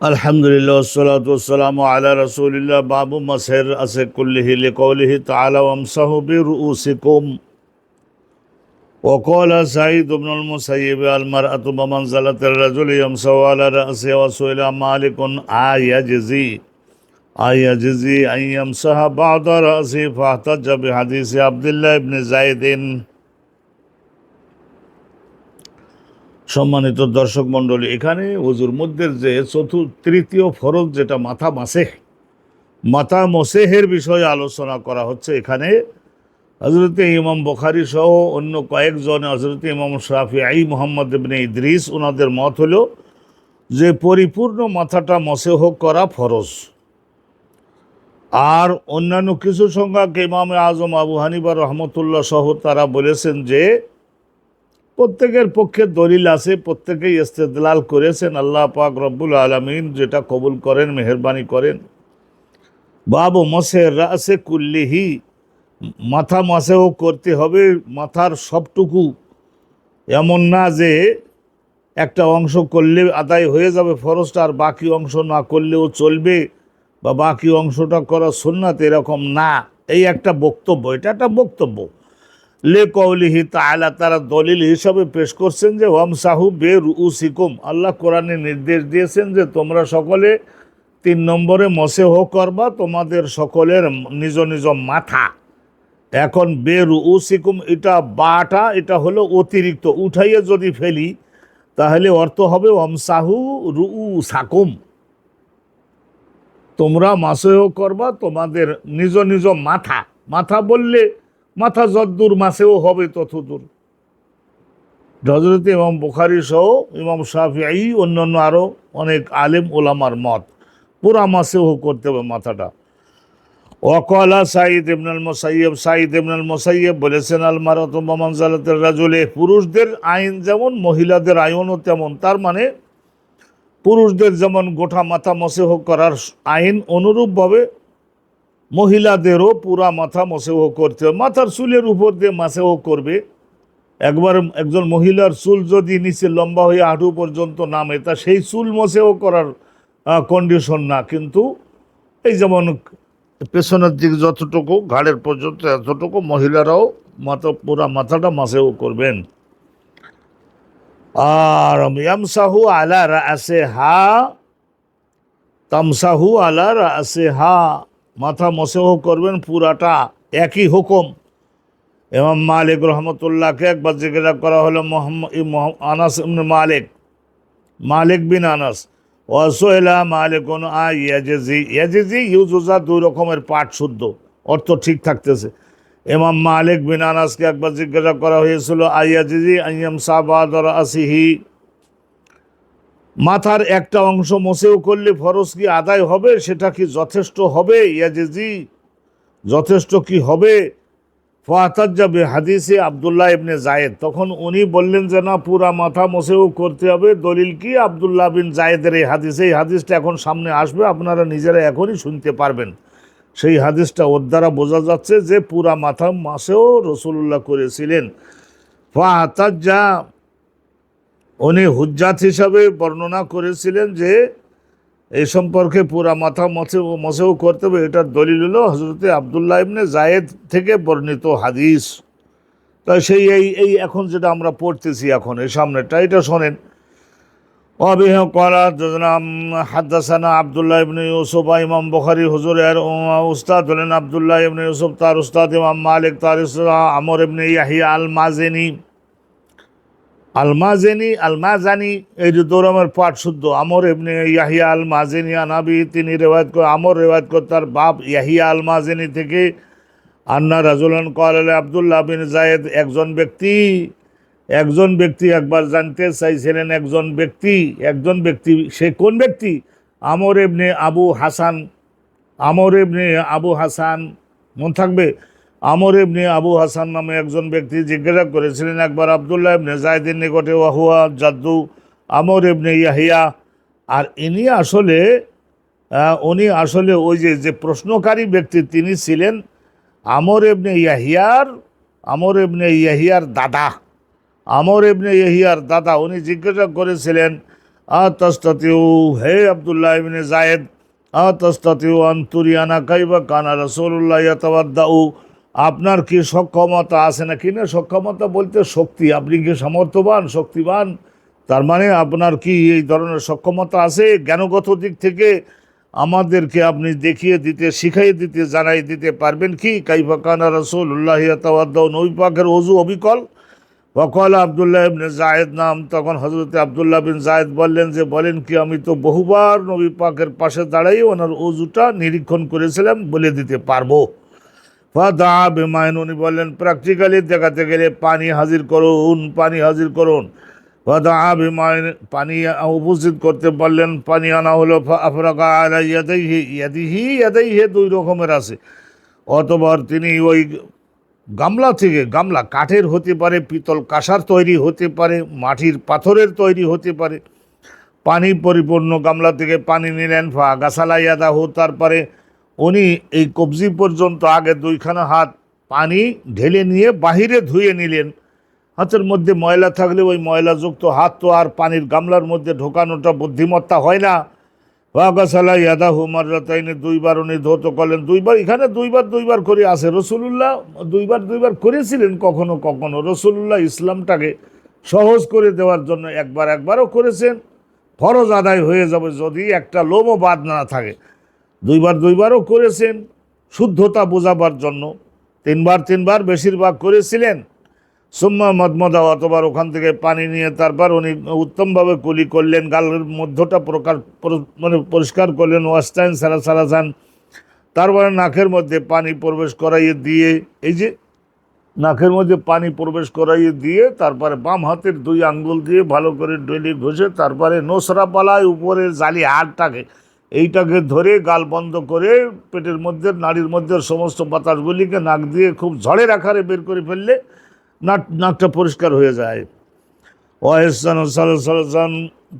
আলহামদুলিল্লাহ সালাত ওসালাম আলা রসুলিল্লাহ বাবু মাসের আছে কুল্লিহি লিকৌলিহি তাআলা ওয়ামসাহু বিরুসিকুম وقال سعيد بن المسيب المرأة بمنزلة الرجل يمسح على رأسه وسئل مالك أيجزي أيجزي أن يمسح بعض رأسه فاحتج بحديث عبد الله بن زيد সম্মানিত দর্শক মণ্ডলী, এখানে হুজুর মধ্যের যে চতুর্থ তৃতীয় ফরজ যেটা মাথা মাসেহ মাথা মসেহের বিষয়ে আলোচনা করা হচ্ছে এখানে। হজরতে ইমাম বখারি সহ অন্য কয়েকজন হজরত ইমাম শাফি আই মোহাম্মদ ইবনে ইদ্রিস ওনাদের মত হলো যে পরিপূর্ণ মাথাটা মসেহ করা ফরজ। আর অন্যান্য কিছু সংখ্যক ইমাম আজম আবু হানিবা রহমতুল্লাহ সহ তারা বলেছেন যে প্রত্যেকের পক্ষে দলিল আছে, প্রত্যেকেই ইস্তেদলাল করেছেন। আল্লাহ পাক রব্বুল আলমিন যেটা কবুল করেন, মেহরবানি করেন। বাবু মসের রাসে কুল্লিহি, মাথা মাসেও করতে হবে, মাথার সবটুকু এমন না যে একটা অংশ করলে আদায় হয়ে যাবে ফরজটা, আর বাকি অংশ না করলেও চলবে, বা বাকি অংশটা করা সুন্নাত এরকম না। এই একটা বক্তব্য, এটা একটা বক্তব্য। লে কৌলিহি তালা তারা দলিল হিসাবে পেশ করছেন যে ওয়াম সাহু বে রুসিকুম আল্লাহ কোরআনে নির্দেশ দিয়েছেন যে, তোমরা সকলে তিন নম্বরে মসেহ করবা, তোমাদের সকলের নিজ নিজ মাথা। এখন বে রুসিকুম এটা বাটা, এটা হলো অতিরিক্ত। উঠাইয়ে যদি ফেলি, তাহলে অর্থ হবে ওমসাহু রু সাকুম তোমরা মাসেহ করবা, তোমাদের নিজ নিজ মাথা। মাথা বললে মাথা যদ্দূর মাসেও হবে ততদূর। হজরত ইমাম বুখারি সহ ইমাম শাফিআই অন্যান্য আরও অনেক আলেম ওলামার মত, পুরা মাসেও করতে হবে মাথাটা। Ookla Saeed ibn al Musayyib Saeed ibn al Musayyib বলেছেন আলমার মানজালাতের রাজুলে, পুরুষদের আইন যেমন, মহিলাদের আইনও তেমন, তার মানে পুরুষদের যেমন গোটা মাথা মসেহ করার আইন অনুরূপভাবে মহিলাদেরও পুরা মাথা মসেহ করতে হবে। মাথার চুলের উপর দিয়ে মাসেহ করবে। একবার একজন মহিলার চুল যদি নিচে লম্বা হয়ে হাঁটু পর্যন্ত নামে, তা সেই চুল মসেহ করার কন্ডিশন না। কিন্তু এই যেমন পেছনের দিক যতটুকু, ঘাড়ের পর্যন্ত এতটুকু, মহিলারাও মাথা, পুরা মাথাটা মাসেও করবেন। আর ইয়ামসাহু আলা রাসে হা তামসাহু আলা রাসে হা মাথা মসেহ করবেন, পুরাটা একই হুকুম। এমাম মালিক রহমতুল্লাহকে একবার জিজ্ঞাসা করা হলো আনাস মালিক? মালিক বিন আনাস ওয়াসোয়েলা মালিক আ ইউজুজা দুই রকমের পাঠ শুদ্ধ, অর্থ ঠিক থাকতেছে। এমাম মালিক বিন আনাসকে একবার জিজ্ঞাসা করা হয়েছিল আইয়াজিজি আইয়াম সাবাদর আসিহি? মাথার একটা অংশ মোসেও করলে ফরজ কি আদায় হবে? সেটা কি যথেষ্ট হবে? ইয়াজেজি যথেষ্ট কি হবে? ফাতাজ্জাবে হাদিসে আবদুল্লাহ ইবনে জায়েদ তখন উনি বললেন যে, না, পুরা মাথা মোসেও করতে হবে। দলিল কি? আবদুল্লাহ বিন জায়েদের এই হাদিস, এই হাদিসটা এখন সামনে আসবে। আপনারা নিজেরা এখনই শুনতে পারবেন। সেই হাদিসটা ওর দ্বারা বোঝা যাচ্ছে যে, পুরা মাথা মাসেও রসুল্লাহ করেছিলেন। ফাতাজ্জা উনি হুজ্জাত হিসাবে বর্ণনা করেছিলেন যে এই সম্পর্কে পুরা মাথা মছে মছেও করতে হবে। এটার দলিল হলো হজরতে আবদুল্লাহ ইবনে জায়েদ থেকে বর্ণিত হাদিস। তাই সেই এই এই এখন যেটা আমরা পড়তেছি এখন এই সামনেটা এটা শোনেন। অবিহ করা নাম হাদ্দাসানা আবদুল্লাহ ইবনে ইউসুফ, ইমাম বখারি হুজুরের উস্তাদ হলেন আবদুল্লাহ ইবনে ইউসুফ, তার উস্তাদ ইমাম মালিক, তার আমর ইবনে ইয়াহিয়া আল মাজেনি আলমাজেনি, আলমাজানি, এই যে দৌরামের পাঠ শুদ্ধ। আমর এমনি ইয়াহিয়া আল মাজেনি আনাবি, তিনি রেওয়ায়ত করে আমর রেওয়ায়ত করে তার বাপ ইয়াহিয়া আল মাজেনি থেকে আন্না রাজুলান কল আবদুল্লাহ বিন জায়েদ একজন ব্যক্তি একজন ব্যক্তি একবার জানতে চাইছিলেন একজন ব্যক্তি একজন ব্যক্তি, সে কোন ব্যক্তি? আমর এমনি আবু হাসান, আমর এমনি আবু হাসান, মন থাকবে? আমর ইবনে আবু হাসান নামে একজন ব্যক্তি জিজ্ঞাসা করেছিলেন, একবার আবদুল্লাহ ইবনে জায়দিন নিকটে, ওয়াহুয়া জাদ্দু আমর ইবনে ইয়াহিয়া। আর ইনি আসলে উনি আসলে ওই যে যে প্রশ্নকারী ব্যক্তি তিনি ছিলেন আমর ইবনে ইয়াহিয়ার, আমর ইবনে ইয়াহিয়ার দাদা। আমর ইবনে ইয়াহিয়ার দাদা, উনি জিজ্ঞাসা করেছিলেন, আতস্তাতিউ, হে আব্দুল্লাহ ইবনে জায়েদ আতস্তাতিউ আন্তুরিয়ানা কাইবা কানা রসুল্লাহ ইয়াতাওয়াদ্দাউ। আপনার কি সক্ষমতা আছে নাকি না? সক্ষমতা বলতে শক্তি। আপনি কি সামর্থ্যবান শক্তিবান তার মানে আপনার কি এই ধরনের সক্ষমতা আছে? জ্ঞানগত দিক থেকে আমাদেরকে আপনি দেখিয়ে দিতে শিখাই দিতে, জানাই দিতে পারবেন কি? কাইফা কানা রসুল্লাহ নবী পাকের অজু অবিকল। ওকল আবদুল্লাহ ইবনে জায়েদ নাম তখন হজরত আবদুল্লাহ বিন জায়েদ বললেন যে, বলেন কি, আমি তো বহুবার নবী পাকের পাশে দাঁড়াই, ওনার অজুটা নিরীক্ষণ করেছিলাম, বলে দিতে পারব। ফাদা বেমায়ন উনি বললেন প্র্যাকটিক্যালি দেখাতে গেলে পানি হাজির করুন, পানি হাজির করুন। ফাদা বেমায়ন পানি উপস্থিত করতে বললেন পানি আনা হলো আফরাকা আলা ইয়াদাইহি, ইয়াদিহি, ইয়াদাইহে দুই রকমের আছে। অতবার তিনি ওই গামলা থেকে, গামলা কাঠের হতে পারে, পিতল কাঁসার তৈরি হতে পারে, মাটির পাথরের তৈরি হতে পারে। পানি পরিপূর্ণ গামলা থেকে পানি নিলেন, ফা গাছালা ইয়াদাহু, তারপরে উনি এই কবজি পর্যন্ত আগে দুইখানা হাত পানি ঢেলে নিয়ে বাহিরে ধুয়ে নিলেন। হাতের মধ্যে ময়লা থাকলে ওই ময়লাযুক্ত হাত তো আর পানির গামলার মধ্যে ঢোকানোটা বুদ্ধিমত্তা হয় না। ওয়াগাসালা ইয়াদাহু মাররাতাইনে দুইবার উনি ধৌত করলেন। দুইবার, এখানে দুইবার দুইবার করে আসে রসুলুল্লাহ দুইবার দুইবার করেছিলেন কখনো কখনো। রসুলুল্লাহ ইসলামটাকে সহজ করে দেওয়ার জন্য একবার, একবারও করেছেন। ফরজ আদায় হয়ে যাবে যদি একটা লোমও বাদ না থাকে। দুইবার দুইবারও করেছেন শুদ্ধতা বোঝাবার জন্য। তিনবার তিনবার বেশিরভাগ করেছিলেন। সুম্মা মদমদা অতবার ওখান থেকে পানি নিয়ে তারপর উনি উত্তমভাবে কুলি করলেন, গালের মধ্যটা প্রকার পর- মানে পরিষ্কার করলেন ওয়াস্টাইন সারা সারা সারাসান তারপরে নাকের মধ্যে পানি প্রবেশ করাইয়ে দিয়ে, এই যে নাকের মধ্যে পানি প্রবেশ করাইয়ে দিয়ে তারপরে বাম হাতের দুই আঙ্গুল দিয়ে ভালো করে ডলি ঘষে তারপরে নোসরা পালায় উপরের জালি হাড়টাকে এইটাকে ধরে গাল বন্ধ করে পেটের মধ্যে, নাড়ির মধ্যে সমস্ত বাতাসগুলিকে নাক দিয়ে খুব ঝড়ের আকারে বের করে ফেললে নাক, নাকটা পরিষ্কার হয়ে যায়। ওয়াহসান সালাম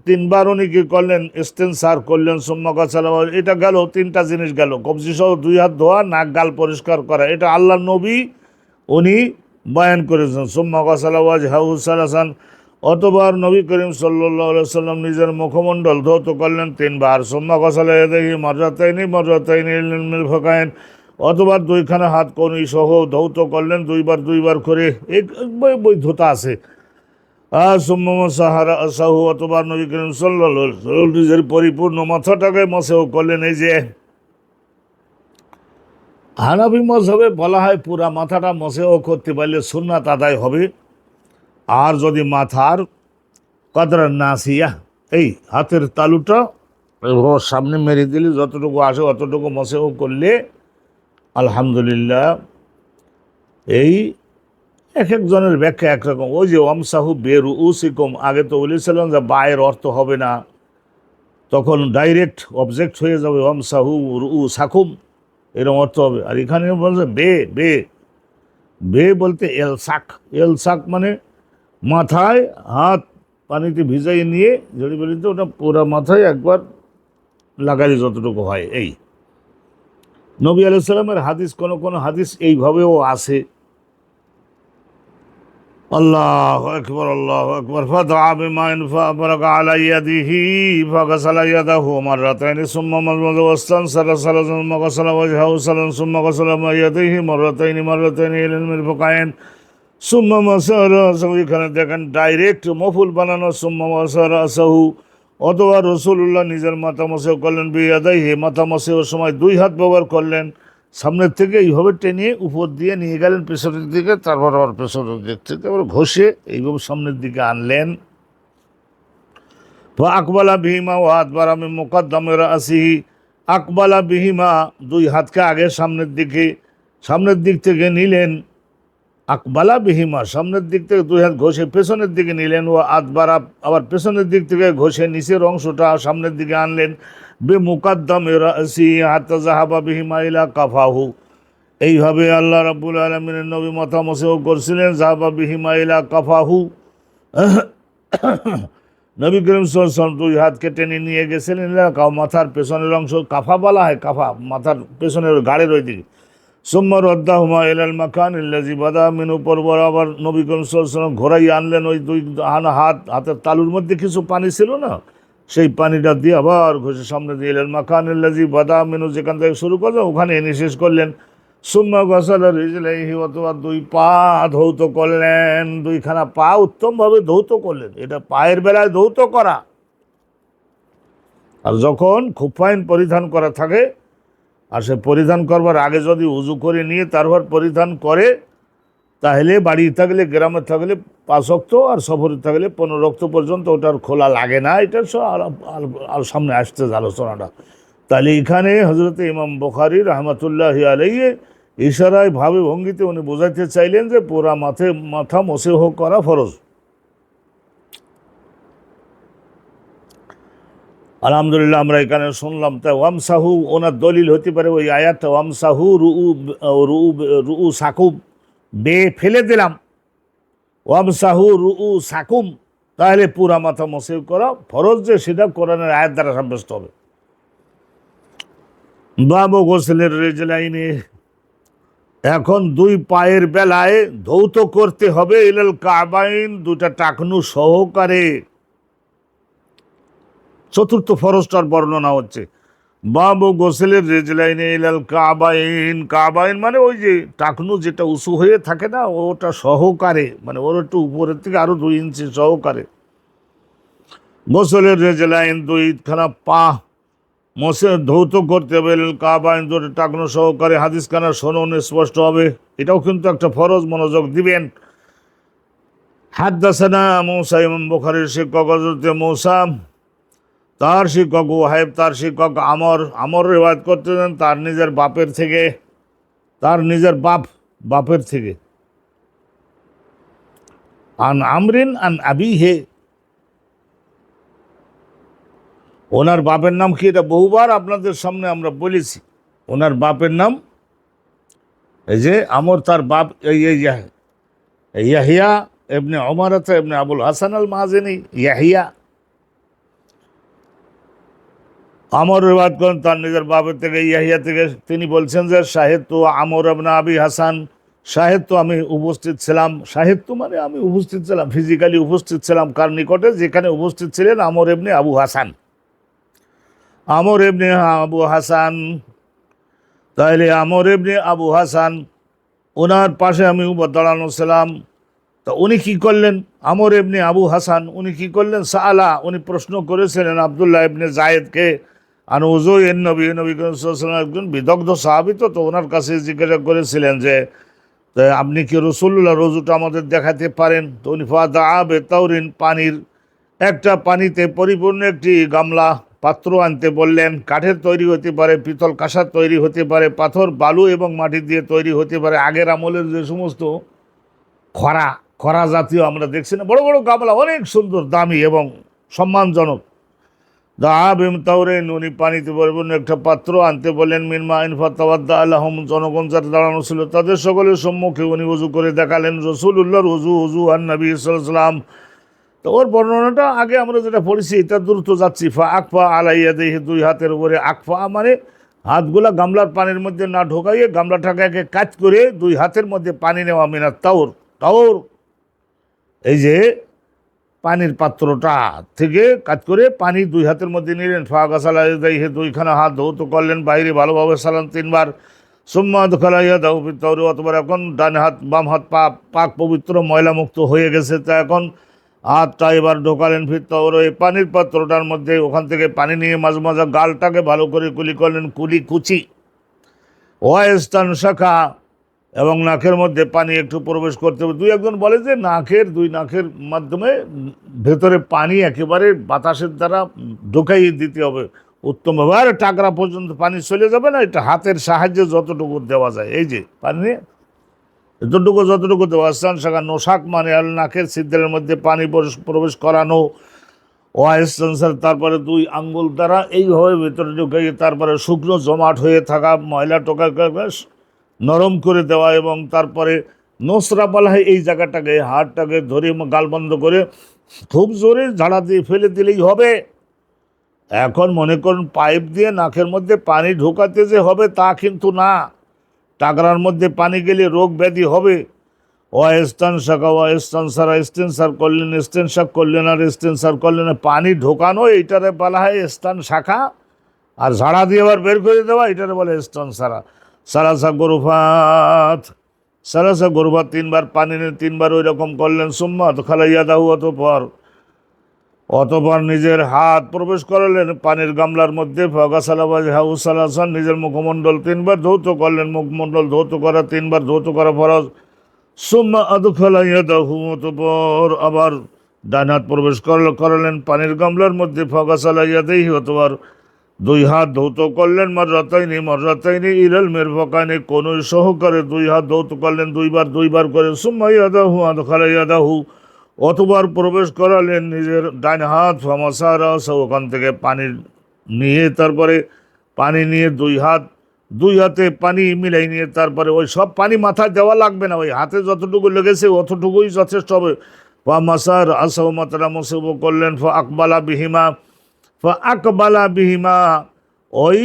তিনবার উনি কি করলেন? ইস্তেনসার করলেন, সোম্মকা সালাম। এটা গেল, তিনটা জিনিস গেল। কবজি সহ দুই হাত ধোয়া, নাক, গাল পরিষ্কার করা। এটা আল্লাহ নবী উনি বয়ান করেছেন। সোম্মকা সালাওয়াজ হাউ সালাসান। অতবার নবী করিম সাল্লাহ সাল্লাম নিজের মুখমণ্ডল ধৌত করলেন, তিনবার। সোম্মা কসালা দেখি মর্যাদাইনি মর্যাদাইনি ফোকায়েন অতবার দুইখানা হাত কনি সহ ধৌত করলেন, দুইবার দুইবার করে। এক বৈধতা আছে। আর সোম্মম সাহারা সাহু অতবার নবী করিম সাল্লাহ নিজের পরিপূর্ণ মাথাটাকে মশেও করলেন, এই যে হানাফি মজহবে বলা হয় পুরা মাথাটা মশেও করতে পারলে সুন্নাত আদায় হবে। আর যদি মাথার কদরা নাসিয়া, এই হাতের তালুটা ও সামনে মেরে দিলে, যতটুকু আসে অতটুকু মশেও করলে, আলহামদুলিল্লাহ, এই এক একজনের ব্যাখ্যা একরকম। ওই যে ওমসাহু বেরু উসিকম, আগে তো বলেছিলাম যে বায়ের অর্থ হবে না। তখন ডাইরেক্ট অবজেক্ট হয়ে যাবে ওমসাহু উ সাকুম এরকম অর্থ হবে। আর এখানে বলছে বে বে। বে বলতে এল শাক মানে মাথায় হাত পানিতে ভিজাই নিয়ে জড়ি বলিতে ওটা পুরা মাথায় একবার লাগালে যতটুকু হয়, এই। নবী আলাইসাল্লামের হাদিস, কোন কোন হাদিস এইভাবেও আছে। আল্লাহ আকবর আল্লাহ আকবর ফাদা বিমাইন ফাবরাক আলা ইয়াদিহি, ফাগাসালা ইয়াদাহু মাররাতাইন, সুম্মা মাযমাযা ওয়াস্তানসারা সালাসান মাগাসালা ওয়াজহাহু সালান, সুম্মা গাসালা মা ইয়াদিহি মাররাতাইন মাররাতাইন ইলাল মিরফাকাইন। সুম্মা মাসারা সাহু এখানে দেখেন ডাইরেক্ট মফুল বানানো সুম্মা মাসারা সাহু। অথবা রসুল্লাহ নিজের মাথা মশেও করলেন বিয়াদাই হে মাথা মশেও সময় দুই হাত ব্যবহার করলেন। সামনের থেকে এইভাবে টেনে উপর দিয়ে নিয়ে গেলেন, পেছনের দিকে, তারপর আবার পেছনের দিক থেকে আবার ঘষে এইভাবে সামনের দিকে আনলেন। আকবালা বিহিমা ও হাত বারামে মোকদ্দমের আসি আকবালা বিহিমা দুই হাতকে আগে সামনের দিকে, সামনের দিক থেকে নিলেন। আকবালা বিহিমা, সামনের দিক থেকে দুই হাত ঘষে পেছনের দিকে নিলেন ও আদবারা আবার পেছনের দিক থেকে ঘষে নিচের অংশটা সামনের দিকে আনলেন। বে মুকাদ্দম হাত্তা জাহাবা বিহিমা ইলা কাফাহু। এইভাবে আল্লাহ রাব্বুল আলমিনের নবী মতামসেও করছিলেন জাহাবা বিহিমা ইলা কাফাহু। নবী করিম সাল্লাম দুই হাতকে টেনে নিয়ে গেছিলেন মাথার পেছনের অংশ কাফা বলা হয়, কাফা মাথার পেছনের গাড়ির ওই দিকে। সোম্মর অদ্দাহুমা এলাল মাকান ইল্লাজি বাদা মিনু উপর বরাবর নবী করিম ঘোরাই আনলেন, ওই দুই হাত, হাতের তালুর মধ্যে কিছু পানি ছিল না? সেই পানিটা দিয়ে আবার ঘষে সামনে দিয়ে এলেন মাকানুল্লাজি বাদা মেনু যেখান থেকে শুরু করলেন ওখানে এনে শেষ করলেন। সুম্মা গসালা রিজলাইহি অথবা দুই পা ধৌত করলেন, দুইখানা পা উত্তমভাবে ধৌত করলেন। এটা পায়ের বেলায় ধৌত করা। আর যখন খুফাইন পরিধান করা থাকে আর সে পরিধান করবার আগে যদি উজু করে নিয়ে তারপর পরিধান করে, তাহলে বাড়ি থাকলে, গ্রামে থাকলে পাঁচ রক্ত আর সফরে থাকলে পনেরো রক্ত পর্যন্ত ওটার খোলা লাগে না। এটা আল- সামনে আসছে আলোচনাটা। তাহলে এখানে হজরত ইমাম বখারি রহমতুল্লাহ আলাইয়ে ইশারায় ভাবে ভঙ্গিতে উনি বোঝাইতে চাইলেন যে পুরা মাথে, মাথা মসে হোক করা ফরজ। আলহামদুলিল্লাহ, আমরা এখানে শুনলাম তাই ওয়ামসাহু, ওনার দলিল হতে পারে ওই আয়াতটা ওয়ামসাহু রু রু রু সাকুব বে ফেলে দিলাম। ওয়ামসাহু রু সাকুম, তাহলে পুরা মাথা মসে করা ফরজ যে সেটা কোরআনের আয়াত দ্বারা সাব্যস্ত হবে। বাবু গোসলের রেজলাইনে এখন দুই পায়ের বেলায় ধৌত করতে হবে ইলাল কাবাইন, দুটা টাকনু সহকারে। চতুর্থ ফরজটার বর্ণনা হচ্ছে। বাবু গোসলের রেজলাইনে ইলাল কাবাইন কাবাইন মানে ওই যে টাকনু যেটা উঁচু হয়ে থাকে না, ওটা সহকারে মানে ওর একটু উপরের থেকে আরও দুই ইঞ্চি সহকারে। গোসলের রেজলাইন দুইখানা পা, মসে ধৌত করতে হবে কাবাইন, দুটো টাকনু সহকারে। হাদিস খানা শোনন, স্পষ্ট হবে। এটাও কিন্তু একটা ফরজ মনোযোগ দিবেন। হাদ্দাসানা মৌসা ইমাম বুখারীর শিক্ষক মৌসা তার শিক্ষক ওহাইব, তার শিক্ষক আমর আমর রেওয়াজ করতেছেন তার নিজের বাপের থেকে, তার নিজের বাপ, বাপের থেকে। আন আমরিন আন আবি হে ওনার বাপের নাম কি? এটা বহুবার আপনাদের সামনে আমরা বলেছি। ওনার বাপের নাম এই যে আমর, তার বাপ ইয়াহিয়া এমনি অমরাত এমনি আবুল হাসান আল মাহাজেনি ইয়াহিয়া। আমর রেবাদ করেন, তার নিজের বাবা থেকে, ইয়াহিয়া থেকে। তিনি বলছেন যে সাহিত্য আমর আবনা আবি হাসান। সাহিত্য আমি উপস্থিত ছিলাম। সাহিত্য মানে আমি উপস্থিত ছিলাম ফিজিক্যালি উপস্থিত ছিলাম। কার নিকটে? যেখানে উপস্থিত ছিলেন আমর এমনি আবু হাসান। আমর এমনি আবু হাসান, তাইলে আমর এমনি আবু হাসান ওনার পাশে আমি দাঁড়ানো ছিলাম। তা উনি কি করলেন? আমর এমনি আবু হাসান, উনি কি করলেন? সালা উনি প্রশ্ন করেছিলেন আবদুল্লাহ ইবনে জায়েদকে আর ওজো এন নবী নবী একজন বিদগ্ধ সাহাবি তো তো ওনার কাছে জিজ্ঞাসা করেছিলেন যে আপনি কি রসুল্লাহ রজুটা আমাদের দেখাতে পারেন? তো উনি ফাদা তাউরিন পানির একটা পানিতে পরিপূর্ণ একটি গামলা পাত্র আনতে বললেন। কাঠের তৈরি হতে পারে, পিতল কাঁসার তৈরি হতে পারে, পাথর, বালু এবং মাটি দিয়ে তৈরি হতে পারে। আগের আমলের যে সমস্ত খরা খরা জাতীয় আমরা দেখছি না। বড় বড় গামলা, অনেক সুন্দর, দামি এবং সম্মানজনক। দাহাবিম তাওরেন উনি পানিতে পরিপূর্ণ একটা পাত্র আনতে বললেন মিনমা ইনফাত্তাবাদ্দা আল্লাহম, জনগণ যারা দাঁড়ানো ছিল, তাদের সকলের সম্মুখে উনি উজু করে দেখালেন রসুল্লাহর উজু উজু আর নবী সাল্লাম তো ওর বর্ণনাটা আগে আমরা যেটা পড়েছি, এটা দ্রুত যাচ্ছি, ফা আকফা আলাইয়া দেখি দুই হাতের উপরে আকফা মানে হাতগুলা গামলার পানির মধ্যে না ঢোকাইয়ে গামলাটাকে কাজ করে দুই হাতের মধ্যে পানি নেওয়া মিনার তাওর তাওর। এই যে পানির পাত্রটা থেকে কাজ করে পানি দুই হাতের মধ্যে নিলেন। ফা গাছালা হে দুইখানা হাত ধৌত করলেন, বাইরে ভালোভাবে সালান তিনবার। সোম্মা দোখালাইয়া দাও তৌরে অতবার এখন ডান হাত, বাম হাত পা পাক পবিত্র, ময়লামুক্ত হয়ে গেছে। তা এখন হাতটা এবার ঢোকালেন ফির তৌর এই পানির পাত্রটার মধ্যে ওখান থেকে পানি নিয়ে মাঝে মাঝে গালটাকে ভালো করে কুলি করলেন, কুলি কুচি। ওয়াস্তান শাখা এবং নাকের মধ্যে পানি একটু প্রবেশ করতে হবে। দুই একজন বলে যে নাকের, দুই নাকের মাধ্যমে ভেতরে পানি একেবারে বাতাসের দ্বারা ঢোকাইয়ে দিতে হবে। উত্তমভাবে আর টাকরা পর্যন্ত পানি চলে যাবে না, এটা হাতের সাহায্যে যতটুকু দেওয়া যায়। এই যে পানি যতটুকু যতটুকু দেওয়া স্থান শাখা নোশাক মানে আর নাকের ছিদ্রের মধ্যে পানি প্রবেশ- করানো করানো ওয়াইসেন্সার তারপরে দুই আঙ্গুল দ্বারা এইভাবে ভেতরে ঢুকাইয়ে তারপরে শুকনো জমাট হয়ে থাকা ময়লা বেশ নরম করে দেওয়া এবং তারপরে নোসরা বলা হয় এই জায়গাটাকে, হাড়টাকে ধরে গাল বন্ধ করে খুব জোরে ঝাড়া দিয়ে ফেলে দিলেই হবে। এখন মনে করুন, পাইপ দিয়ে নাকের মধ্যে পানি ঢোকাতে যে হবে তা কিন্তু না। টাকরার মধ্যে পানি গেলে রোগ ব্যাধি হবে। ওয়েস্টার্ন শাখা ওয়েস্টার্ন সারা স্টেন্সার করলেন স্টেনশাক করলেন আর স্টেন্সার করলেন। পানি ঢোকানো, এইটারে বলা হয় স্টান শাখা। আর ঝাড়া দিয়ে আবার বের করে দেওয়া এটারে বলে স্টান সারা। সারাসা গরুফাত সারাসা গরুফাত তিনবার, পানি তিনবার ওই রকম করলেন, সুম্মা তো খালাইয়া দাহু অতপর। অতপর নিজের হাত প্রবেশ করালেন, পানির গামলার মধ্যে ফগাসালাবাজ হাউ সালাসান, নিজের মুখমণ্ডল তিনবার ধৌত করলেন, মুখমণ্ডল ধৌত করা তিনবার, ধৌত করা ফরজ। সুম্মা আদুখালাইয়া দাহু অতপর, আবার ডান হাত প্রবেশ করল, করালেন পানির গামলার মধ্যে ফগাসালাইয়া দেই অতবার দুই হাত ধৌত করলেন মর্রাতাইনি মর্রাতাইনি ইরাল মের ফকানে কোন সহকারে দুই হাত ধৌত করলেন, দুইবার দুইবার করে, সুম্মা ইয়াদাহু আদখালাইয়া দাহু অতবার প্রবেশ করালেন নিজের ডান হাত ফামাসারা ওখান থেকে পানি নিয়ে তারপরে পানি নিয়ে দুই হাত, দুই হাতে পানি মিলাই নিয়ে তারপরে ওই সব পানি মাথায় দেওয়া লাগবে না, ওই হাতে যতটুকু লেগেছে অতটুকুই যথেষ্ট হবে। ফা মাসার আসাও মাতারা মসেব করলেন, ফা আকবালা বিহিমা আকবালা বিহিমা, ওই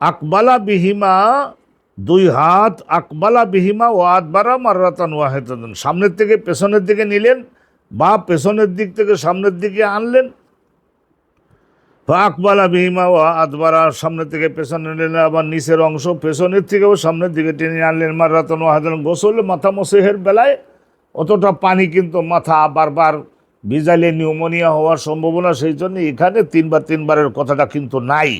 আকবালা বিহিমা, দুই হাত আকবালা বিহিমা ও আদবারা মার্রাতান ওয়াহেদান সামনের থেকে পেছনের দিকে নিলেন বা পেছনের দিক থেকে সামনের দিকে আনলেন। বা আকবালা বিহিমা ও আদবারা সামনের থেকে পেছনে নিলেন, আবার নিচের অংশ পেছনের থেকেও সামনের দিকে টেনে আনলেন। মার্রাতান ওয়াহেদান গোসল মাথা মসেহের বেলায়, অতটা পানি কিন্তু মাথা বারবার ভিজাইলে নিউমোনিয়া হওয়ার সম্ভাবনা সেই জন্য এখানে তিনবার তিনবারের কথাটা কিন্তু নাই।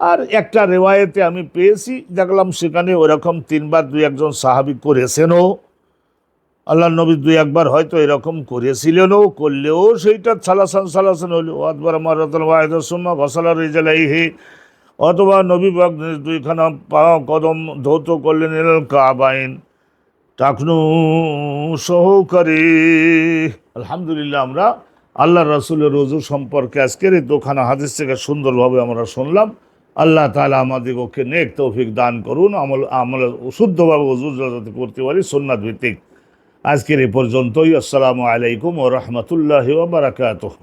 আর একটা রেওয়ায়েতে আমি পেয়েছি, দেখলাম সেখানে ওরকম তিনবার দুই একজন সাহাবি করেছেনও। আল্লাহ নবী দুই একবার হয়তো এরকম করেছিলেনও, করলেও সেইটা সালাসান সালাসান হইল। মারাতন ওয়াহেদুসমা ঘসালা রেজালাই হে অথবা নবী দুইখানা পা, কদম ধৌত করলেন কাবাইন। টাকনু সহকারে আলহামদুলিল্লাহ, আমরা আল্লাহ রাসুলের রজু সম্পর্কে আজকের এই দোখানা হাদিস থেকে সুন্দরভাবে আমরা শুনলাম। আল্লাহ তালা আমাদিগকে নেক তৌফিক দান করুন, আমল আমল শুদ্ধভাবে ওজু যাতে করতে পারি সুন্নাত ভিত্তিক আজকের এ পর্যন্তই, আসসালামু আলাইকুম ও রহমতুল্লাহ বারাকাতুহ।